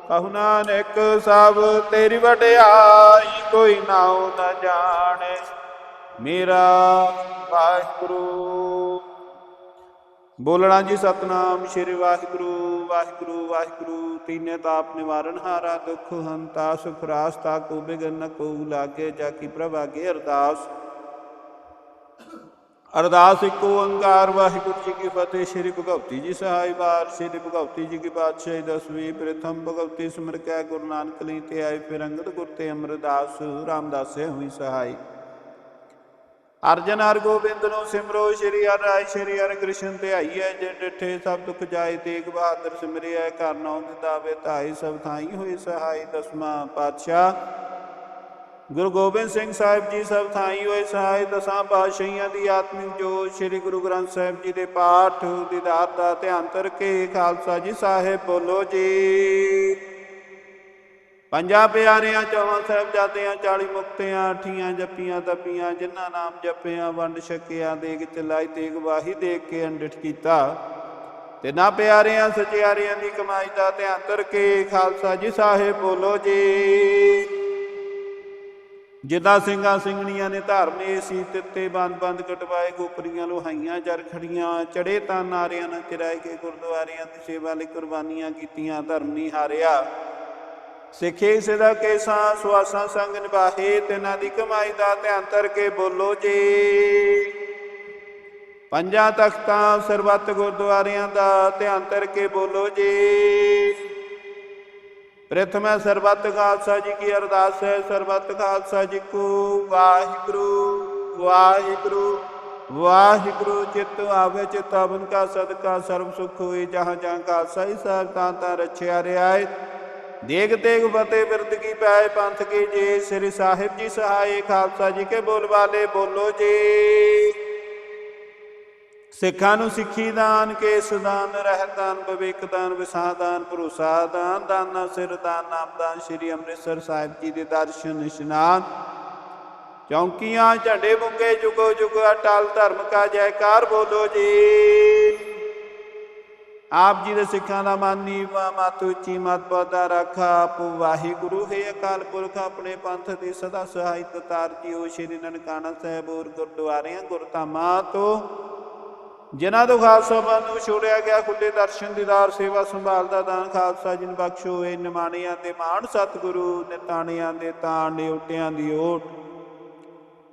ਕਹੂ ਨਾਨਕ ਸਭ ਤੇਰੀ ਵਡਿਆਈ ਕੋਈ ਨਾਉ ਨਾ ਜਾਣੇ। ਮੇਰਾ ਵਾਹਿਗੁਰੂ। ਬੋਲਣਾ ਜੀ ਸਤਨਾਮ, ਸ਼੍ਰੀ ਵਾਹਿਗੁਰੂ ਵਾਹਿਗੁਰੂ ਵਾਹਿਗੁਰੂ। ਤੀਨੇ ਤਾਪ ਨਿਵਾਰਨ ਹਾਰਾ ਦੁਖ, ਹੰਤਾ ਸੁਖ ਰਾਸਤਾ, ਕੋ ਬਿਗਨ ਨ ਕੋ ਲਾਗੇ, ਜਾ ਕੀ ਪ੍ਰਭ ਅਰਦਾਸ। ਅਰਦਾਸ ਇੱਕੋ ਓੰਕਾਰ ਵਾਹਿਗੁਰੂ ਜੀ ਕੀ ਫਤਿਹ। ਸ੍ਰੀ ਭਗਵਤੀ ਜੀ ਸਹਾਈ ਵਾਰ, ਸ੍ਰੀ ਭਗਵਤੀ ਜੀ ਕੀ ਪਾਤਸ਼ਾਹੀ ਦਸਵੀਂ ਪ੍ਰਥਮ ਭਗਵਤੀ ਸਿਮਰ ਕੈ ਗੁਰੂ ਨਾਨਕ ਲਈ ਤੇ ਆਏ, ਫਿਰ ਅੰਗਦ ਗੁਰ ਤੇ ਅਮਰਦਾਸ ਰਾਮਦਾਸੇ ਹੋਈ ਸਹਾਈ। ਅਰਜਨ ਹਰ ਗੋਬਿੰਦ ਨੂੰ ਸਿਮਰੋ, ਸ਼੍ਰੀ ਹਰਿ ਰਾਇ ਸ਼੍ਰੀ ਹਰਿ ਕ੍ਰਿਸ਼ਨ ਤੇ ਆਈਐ ਜੇ ਡਿਠੇ ਸਭ ਦੁਖ ਜਾਏ, ਤੇਗ ਬਹਾਦਰ ਸਿਮਰਿਐ ਘਰ ਨੌ ਦਾਵੇ ਧਾਈ ਸਭ ਥਾਈ ਹੋਈ ਸਹਾਈ ਦਸਵਾਂ ਪਾਤਸ਼ਾਹ। ਗੁਰੂ ਗੋਬਿੰਦ ਸਿੰਘ ਸਾਹਿਬ ਜੀ ਸਭ ਥਾਈ ਹੋਏ ਸਹਾਇ ਦਸਾਂ ਪਾਤਸ਼ਾਹੀਆਂ ਦੀ ਆਤਮਿਕ ਜੋਤ, ਸ੍ਰੀ ਗੁਰੂ ਗ੍ਰੰਥ ਸਾਹਿਬ ਜੀ ਦੇ ਪਾਠ ਦੀਦਾਰ ਦਾ ਧਿਆਨ ਕਰਕੇ ਖਾਲਸਾ ਜੀ ਸਾਹਿਬ ਬੋਲੋ ਜੀ। ਪੰਜਾਂ ਪਿਆਰਿਆਂ ਚੌਵਾਂ ਸਾਹਿਬਜ਼ਾਦਿਆਂ 40 ਮੁਕਤਿਆਂ, ਅਠੀਆਂ ਜੱਪੀਆਂ ਤਪੀਆਂ ਜਿਨ੍ਹਾਂ ਨਾਮ ਜਪਿਆ, ਵੰਡ ਛਕਿਆ, ਦੇਗ ਚਲਾਈ ਤੇਗ ਵਾਹੀ ਦੇਖ ਕੇ ਅੰਡਿਠ ਕੀਤਾ। ਤੇ ਨਾ ਪਿਆਰਿਆਂ, ਸਚਿਆਰਿਆਂ ਦੀ ਕਮਾਈ ਦਾ ਧਿਆਨ ਕਰਕੇ ਖਾਲਸਾ ਜੀ ਸਾਹਿਬ ਬੋਲੋ ਜੀ। ਜਿੱਦਾਂ ਸਿੰਘਾਂ ਸਿੰਘਣੀਆਂ ਨੇ ਧਾਰਮੇ ਸੀ, ਤਿੱਤੇ ਬੰਦ ਬੰਦ ਕਟਵਾਏ, ਗੋਪਰੀਆਂ ਲੋਹਾਈਆਂ, ਜਰ ਖੜੀਆਂ ਚੜੇ ਤਾਂ ਨਾਰਿਆਂ ਨਾਲ ਚਰਾਏ ਕੇ ਗੁਰਦੁਆਰਿਆਂ ਦੀ ਸੇਵਾ ਲਈ ਕੁਰਬਾਨੀਆਂ ਕੀਤੀਆਂ, ਧਰਮ ਨਹੀਂ ਹਾਰਿਆ। ਸਿੱਖੇ ਸਦਾ ਕੇਸਾਂ ਸੁਆਸਾਂ ਸੰਗ ਨਿਭਾਹੇ, ਤਿਨਾਂ ਦੀ ਕਮਾਈ ਦਾ ਧਿਆਨ ਕਰਕੇ ਬੋਲੋ ਜੀ। ਪੰਜਾਂ ਤਖਤਾਂ ਸਰਬੱਤ ਗੁਰਦੁਆਰਿਆਂ ਦਾ ਧਿਆਨ ਧਰ ਕੇ ਬੋਲੋ ਜੀ। ਪ੍ਰਥਮੈ ਸਰਬੱਤ ਖਾਲਸਾ ਜੀ ਕੀ ਅਰਦਾਸ ਹੈ, ਸਰਬੱਤ ਖਾਲਸਾ ਜੀ ਕੋ ਵਾਹਿਗੁਰੂ ਵਾਹਿਗੁਰੂ ਵਾਹਿਗੁਰੂ, ਚਿਤ ਆਵੇ ਚਿਤਾਵਨ ਕਾ ਸਦਕਾ, ਸਰਬ ਸੁਖ ਹੋਏ, ਜਹਾਂ ਜਹਾਂ ਖਾਲਸਾ ਹੀ ਸਾਹਿਬ ਤਾਂ ਤਾਂ ਰਛਿਆ ਰਿਆਏ ਦੇਗ ਤੇਗ ਫਤਿਹ ਬਿਰਦ ਕੀ ਪੈ ਪੰਥ ਕੀ ਜੀ ਸ੍ਰੀ ਸਾਹਿਬ ਜੀ ਸਹਾਏ, ਖਾਲਸਾ ਜੀ ਕੇ ਬੋਲ ਵਾਲੇ ਬੋਲੋ ਜੀ। ਸਿੱਖਾਂ ਨੂੰ ਸਿੱਖੀ ਦਾਨ, ਕੇਸ ਦਾਨ, ਰਹਿਤ ਦਾਨ ਭਵਿੱਖ ਦਾਨ, ਵਿਸਾਹ ਭਰੋਸਾ ਦਾਨ, ਦਾਨਾ, ਸਿਰ ਦਾਨ, ਨਾਮ ਦਾਨ, ਸ੍ਰੀ ਅੰਮ੍ਰਿਤਸਰ ਸਾਹਿਬ ਜੀ ਦੇ ਦਰਸ਼ਨ, ਇਸ਼ਨਾਨ। ਚੌਂਕੀਆਂ, ਝੰਡੇ ਬੁੰਗੇ, ਜੁਗੋ ਜੁਗ, ਅਟਲ ਧਰਮ ਕਾ ਜੈਕਾਰ ਬੋਲੋ ਜੀ। ਆਪ ਜੀ ਦੇ ਸਿੱਖਾਂ ਦਾ ਮਾਨੀ ਵਾ ਮਤ ਉੱਚੀ, ਮਤ ਪਦਾ ਰੱਖਾ, ਆਪ ਵਾਹਿਗੁਰੂ, ਹੈ ਅਕਾਲ ਪੁਰਖ, ਆਪਣੇ ਪੰਥ ਦੀ ਸਦਾ ਸਹਾਇਤ ਤਾਰ ਜੀਓ, ਸ਼੍ਰੀ ਨਨਕਾਣਾ ਸਾਹਿਬ ਔਰ ਗੁਰਦੁਆਰਿਆਂ, ਗੁਰਧਾਮਾਂ ਤੋਂ ਜਿਨ੍ਹਾਂ ਤੋਂ ਖਾਲਸਾ ਪੰਥ ਨੂੰ ਗਿਆ ਖੁੱਲੇ ਦਰਸ਼ਨ, ਦੀਦਾਰ ਸੇਵਾ ਸੰਭਾਲ ਦਾ ਦਾਨ, ਖਾਲਸਾ ਜਿਨ ਬਖਸ਼ੋ ਏ ਨਿਮਾਣਿਆਂ ਦੇ ਮਾਣ ਸਤਿਗੁਰੂ, ਨਿਤਾਣਿਆਂ ਦੇ ਤਾਣ ਨਿਉਟਿਆਂ ਦੀ ਓਟ।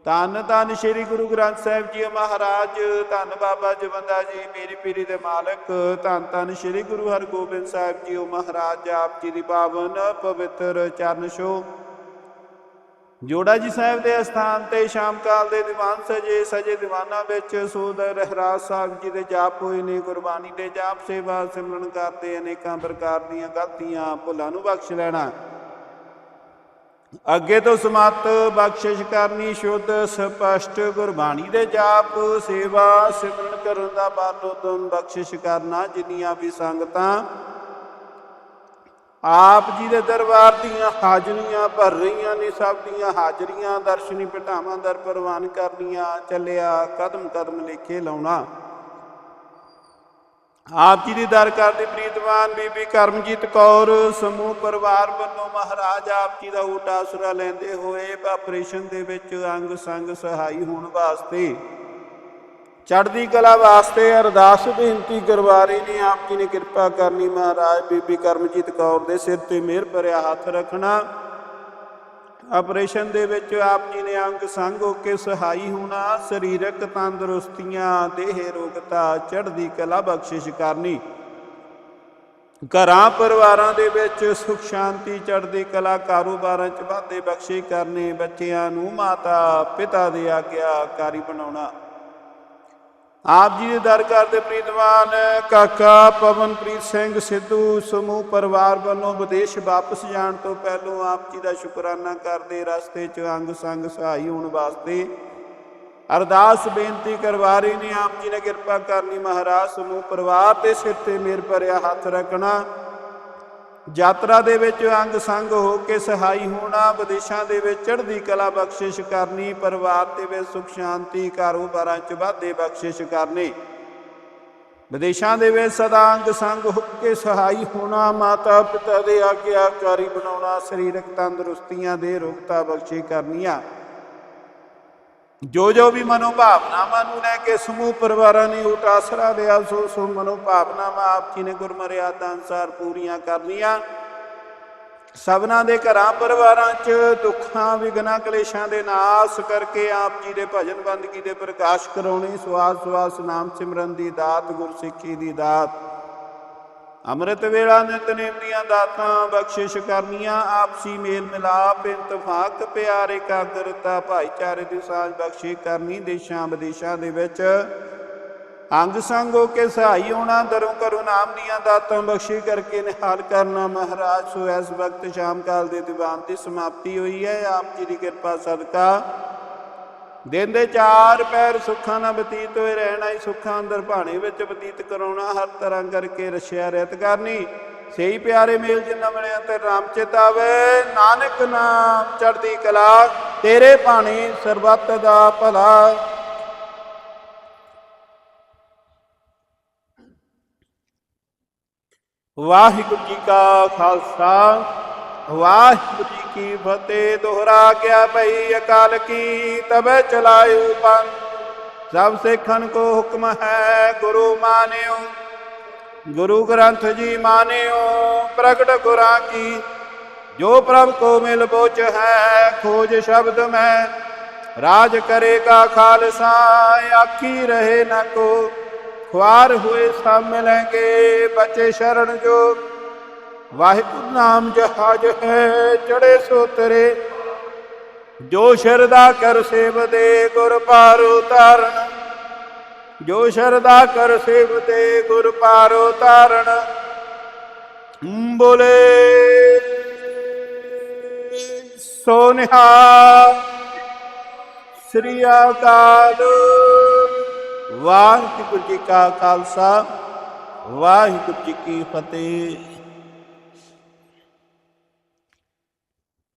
ਧੰਨ ਧੰਨ ਸ੍ਰੀ ਗੁਰੂ ਗ੍ਰੰਥ ਸਾਹਿਬ ਜੀ ਮਹਾਰਾਜ, ਧੰਨ ਬਾਬਾ ਜਵੰਦਾ ਜੀ, ਮੇਰੀ ਪੀਰੀ ਦੇ ਮਾਲਕ, ਧੰਨ ਧੰਨ ਸ੍ਰੀ ਗੁਰੂ ਹਰਗੋਬਿੰਦ ਸਾਹਿਬ ਜੀ ਮਹਾਰਾਜ, ਆਪ ਜੀ ਦੀ ਪਾਵਨ ਪਵਿੱਤਰ ਚਰਨ ਛੋਹ। ਜੋੜਾ ਜੀ ਸਾਹਿਬ ਦੇ ਅਸਥਾਨ ਤੇ ਸ਼ਾਮ ਕਾਲ ਦੇ ਦੀਵਾਨ ਸਜੇ ਸਜੇ ਦੀਵਾਨਾਂ ਵਿੱਚ ਸੂਦ ਰਹਿਰਾਜ ਸਾਹਿਬ ਜੀ ਦੇ ਜਾਪ ਹੋਏ ਨੇ, ਗੁਰਬਾਣੀ ਦੇ ਜਾਪ ਸੇਵਾ ਸਿਮਰਨ ਕਰਦੇ, ਅਨੇਕਾਂ ਪ੍ਰਕਾਰ ਦੀਆਂ ਗਲਤੀਆਂ ਭੁੱਲਾਂ ਨੂੰ ਬਖਸ਼ ਲੈਣਾ। ਅੱਗੇ ਤੋਂ ਸਮਤ ਬਖਸ਼ਿਸ਼ ਕਰਨੀ, ਸ਼ੁੱਧ, ਸਪਸ਼ਟ ਗੁਰਬਾਣੀ ਦੇ ਜਾਪ, ਸੇਵਾ ਸਿਮਰਨ ਕਰਨ ਦਾ ਬਾਨੋ ਤੁਮ ਬਖਸ਼ਿਸ਼ ਕਰਨਾ, ਜਿੰਨੀਆਂ ਵੀ ਸੰਗਤਾਂ ਆਪ ਜੀ ਦੇ ਦਰਬਾਰ ਦੀਆਂ ਹਾਜ਼ਰੀਆਂ ਭਰ ਰਹੀਆਂ ਨੇ, ਸਭ ਦੀਆਂ ਹਾਜ਼ਰੀਆਂ, ਦਰਸ਼ਨੀ ਭਟਾਵਾਂ ਦਰ ਪ੍ਰਵਾਨ ਕਰਨੀਆਂ, ਚੱਲਿਆ ਕਦਮ ਕਦਮ ਲੇਖੇ ਲਾਉਣਾ। ਆਪ ਜੀ ਦੀ ਦਰ ਕਰਦੀ ਪ੍ਰੀਤਵਾਨ ਬੀਬੀ ਕਰਮਜੀਤ ਕੌਰ, ਸਮੂਹ ਪਰਿਵਾਰ ਵੱਲੋਂ ਮਹਾਰਾਜ ਆਪ ਜੀ ਦਾ ਊਟ ਆਸਰਾ ਲੈਂਦੇ ਹੋਏ ਆਪਰੇਸ਼ਨ ਦੇ ਵਿੱਚ ਅੰਗ ਸੰਗ ਸਹਾਈ ਹੋਣ ਵਾਸਤੇ ਚੜ੍ਹਦੀ ਕਲਾ ਵਾਸਤੇ ਅਰਦਾਸ ਬੇਨਤੀ ਕਰਵਾ ਰਹੇ ਨੇ ਆਪ ਜੀ ਨੇ ਕਿਰਪਾ ਕਰਨੀ ਮਹਾਰਾਜ ਬੀਬੀ ਕਰਮਜੀਤ ਕੌਰ ਦੇ ਸਿਰ ਤੇ ਮਿਹਰ ਭਰਿਆ ਹੱਥ ਰੱਖਣਾ। ਆਪਰੇਸ਼ਨ ਦੇ ਵਿੱਚ ਆਪ ਜੀ ਨੇ ਅੰਗ ਸੰਗ ਹੋ ਕੇ ਸਹਾਈ ਹੋਣਾ, ਸਰੀਰਕ ਤੰਦਰੁਸਤੀਆਂ, ਦੇਹ ਰੋਗਤਾ, ਚੜ੍ਹਦੀ ਕਲਾ ਬਖਸ਼ਿਸ਼ ਕਰਨੀ। ਘਰਾਂ ਪਰਿਵਾਰਾਂ ਦੇ ਵਿੱਚ ਸੁਖ ਸ਼ਾਂਤੀ, ਚੜ੍ਹਦੀ ਕਲਾ ਕਾਰੋਬਾਰਾਂ ਚ ਵਾਧੇ ਬਖਸ਼ੇ ਕਰਨੇ, ਬੱਚਿਆਂ ਨੂੰ ਮਾਤਾ ਪਿਤਾ ਦੇ ਆਗਿਆਕਾਰੀ ਬਣਾਉਣਾ। ਆਪ ਜੀ ਦੇ ਦਰ ਕਰਦੇ ਪ੍ਰੀਤਵਾਨ, ਕਾਕਾ ਪਵਨਪ੍ਰੀਤ ਸਿੰਘ ਸਿੱਧੂ, ਸਮੂਹ ਪਰਿਵਾਰ ਵੱਲੋਂ ਵਿਦੇਸ਼ ਵਾਪਸ ਜਾਣ ਤੋਂ ਪਹਿਲੋਂ ਆਪ ਜੀ ਦਾ ਸ਼ੁਕਰਾਨਾ ਕਰਦੇ, ਰਸਤੇ 'ਚ ਅੰਗ ਸੰਗ ਸਹਾਈ ਹੋਣ ਵਾਸਤੇ ਅਰਦਾਸ ਬੇਨਤੀ ਕਰਵਾ ਰਹੇ ਨੇ। ਆਪ ਜੀ ਨੇ ਕਿਰਪਾ ਕਰਨੀ ਮਹਾਰਾਜ, ਸਮੂਹ ਪਰਿਵਾਰ ਦੇ ਸਿਰ ਤੇ ਮੇਰ ਭਰਿਆ ਹੱਥ ਰੱਖਣਾ। ਯਾਤਰਾ ਦੇ ਵਿੱਚ ਅੰਗ ਸੰਗ ਹੋ ਕੇ ਸਹਾਈ ਹੋਣਾ, ਵਿਦੇਸ਼ਾਂ ਦੇ ਵਿੱਚ ਚੜ੍ਹਦੀ ਕਲਾ ਬਖਸ਼ਿਸ਼ ਕਰਨੀ, ਪਰਿਵਾਰ ਦੇ ਵਿੱਚ ਸੁਖ ਸ਼ਾਂਤੀ, ਕਾਰੋਬਾਰਾਂ 'ਚ ਵਾਧੇ ਬਖਸ਼ਿਸ਼ ਕਰਨੀ। ਵਿਦੇਸ਼ਾਂ ਦੇ ਵਿੱਚ ਸਦਾ ਅੰਗ ਸੰਗ ਹੋ ਕੇ ਸਹਾਈ ਹੋਣਾ ਮਾਤਾ ਪਿਤਾ ਦੇ ਆਗਿਆਕਾਰੀ ਬਣਾਉਣਾ, ਸਰੀਰਕ ਤੰਦਰੁਸਤੀਆਂ ਦੇ ਰੋਗਤਾ ਬਖਸ਼ੀ ਕਰਨੀਆਂ। ਜੋ ਜੋ ਵੀ ਮਨੋ ਭਾਵਨਾਵਾਂ ਨੂੰ ਲੈ ਕੇ ਸਮੂਹ ਪਰਿਵਾਰਾਂ ਨੇ ਉਟ ਆਸਰਾ ਲਿਆ, ਸੋ ਸੋ ਮਨੋ ਭਾਵਨਾਵਾਂ ਆਪ ਜੀ ਨੇ ਗੁਰਮਰਿਆਦਾ ਅਨਸਾਰ ਪੂਰੀਆਂ ਕਰਨੀਆਂ। ਸਭਨਾ ਦੇ ਘਰਾਂ ਪਰਿਵਾਰਾਂ 'ਚ ਦੁੱਖਾਂ ਵਿਗਨਾਂ ਕਲੇਸ਼ਾਂ ਦੇ ਨਾਸ ਕਰਕੇ ਆਪ ਜੀ ਦੇ ਭਜਨ ਬੰਦਗੀ ਦੇ ਪ੍ਰਕਾਸ਼ ਕਰਾਉਣੇ ਸਵਾਸ ਸਵਾਸ ਨਾਮ ਸਿਮਰਨ ਦੀ ਦਾਤ, ਗੁਰਸਿੱਖੀ ਦੀ ਦਾਤ। ਅੰਮ੍ਰਿਤ ਵੇਲਾ ਨਿਤਨੇਮ ਦੀਆਂ ਦਾਤਾਂ ਬਖਸ਼ਿਸ਼ ਕਰਨੀਆਂ, ਆਪਸੀ ਮੇਲ ਮਿਲਾਪ, ਇੰਤਫਾਕ, ਪਿਆਰ ਇਕਾਗਰਤਾ ਭਾਈਚਾਰੇ ਦੀ ਸਾਂਝ ਬਖਸ਼ੀ ਕਰਨੀ ਦੇਸ਼ਾਂ ਵਿਦੇਸ਼ਾਂ ਦੇ ਵਿੱਚ। ਅੰਗ ਸੰਗ ਹੋ ਕੇ ਸਹਾਈ ਹੋਣਾ, ਦਰੋਂ ਕਰੋ ਨਾਮ ਦੀਆਂ ਦਾਤਾਂ ਬਖਸ਼ਿਸ਼ ਕਰਕੇ ਨਿਹਾਲ ਕਰਨਾ। ਮਹਾਰਾਜ ਸੋ ਇਸ ਵਕਤ ਸ਼ਾਮ ਕਾਲ ਦੇ ਦੀਵਾਨ ਦੀ ਸਮਾਪਤੀ ਹੋਈ ਹੈ। ਆਪ ਜੀ ਦੀ ਕਿਰਪਾ ਸਦਕਾ ਦਿਨ ਦੇ ਚਾਰ ਪੈਰ ਸੁੱਖਾਂ ਨਾਲ ਬਤੀਤ ਹੋਏ ਰਹਿਣਾ ਹੀ ਸੁੱਖਾਂ ਅੰਦਰ ਭਾਣੇ ਵਿੱਚ ਬਤੀਤ ਕਰਾਉਣਾ, ਹਰ ਤਰ੍ਹਾਂ ਕਰਕੇ ਰਸ਼ਿਆ ਰਹਿਤ ਕਰਨੀ। ਸਹੀ ਪਿਆਰੇ ਮੇਲ ਜਿੰਨਾ ਮਿਲਿਆ ਤੇ ਰਾਮ ਚਿਤਾਵੇ ਨਾਨਕ ਨਾਮ ਚੜ੍ਹਦੀ ਕਲਾ, ਤੇਰੇ ਭਾਣੇ ਸਰਬੱਤ ਦਾ ਭਲਾ। ਵਾਹਿਗੁਰੂ ਜੀ ਕਾ ਖਾਲਸਾ। ਵਾਹਿਗੁਰੂ ਜੀ ਕੀ ਫਤਿਹ ਦੁਹਰਾ ਗਿਆ ਭਈ ਅਕਾਲ ਕੀ ਤਬੈ ਚਲਾਇਓ ਪੰਨ ਸਭ ਸਿੱਖਨ ਕੋ ਹੁਕਮ ਹੈ ਗੁਰੂ ਮਾਨਿਓ ਗੁਰੂ ਗ੍ਰੰਥ ਜੀ ਮਾਨਿਓ ਪ੍ਰਗਟ ਗੁਰਾਂ ਕੀ ਜੋ ਪ੍ਰਭ ਕੋ ਮਿਲ ਬੋਚ ਹੈ ਖੋਜ ਸ਼ਬਦ ਮੈਂ ਰਾਜ ਕਰੇਗਾ ਖਾਲਸਾ ਆਖੀ ਰਹੇ ਨ ਕੋ ਖੁਆਰ ਹੋਏ ਸਭ ਮਿਲेंगे ਬਚੇ ਸ਼ਰਨ ਜੋ ਵਾਹਿਗੁਰੂ ਨਾਮ ਜਹਾਜ ਹੈ ਚੜੇ ਸੋ ਤਰੇ। ਜੋ ਸ਼ਰਦਾ ਕਰ ਸੇਵਦੇ ਗੁਰ ਪਾਰ ਉਤਾਰਨ ਜੋ ਸ਼ਰਦਾ ਕਰ ਸੇਵਦੇ ਗੁਰ ਪਾਰ ਉਤਾਰਨ ਬੋਲੇ ਸੋ ਸ੍ਰੀ ਅਕਾਲ। ਵਾਹਿਗੁਰੂ ਜੀ ਕਾ ਖਾਲਸਾ, ਵਾਹਿਗੁਰੂ ਜੀ ਕੀ ਫਤਿਹ।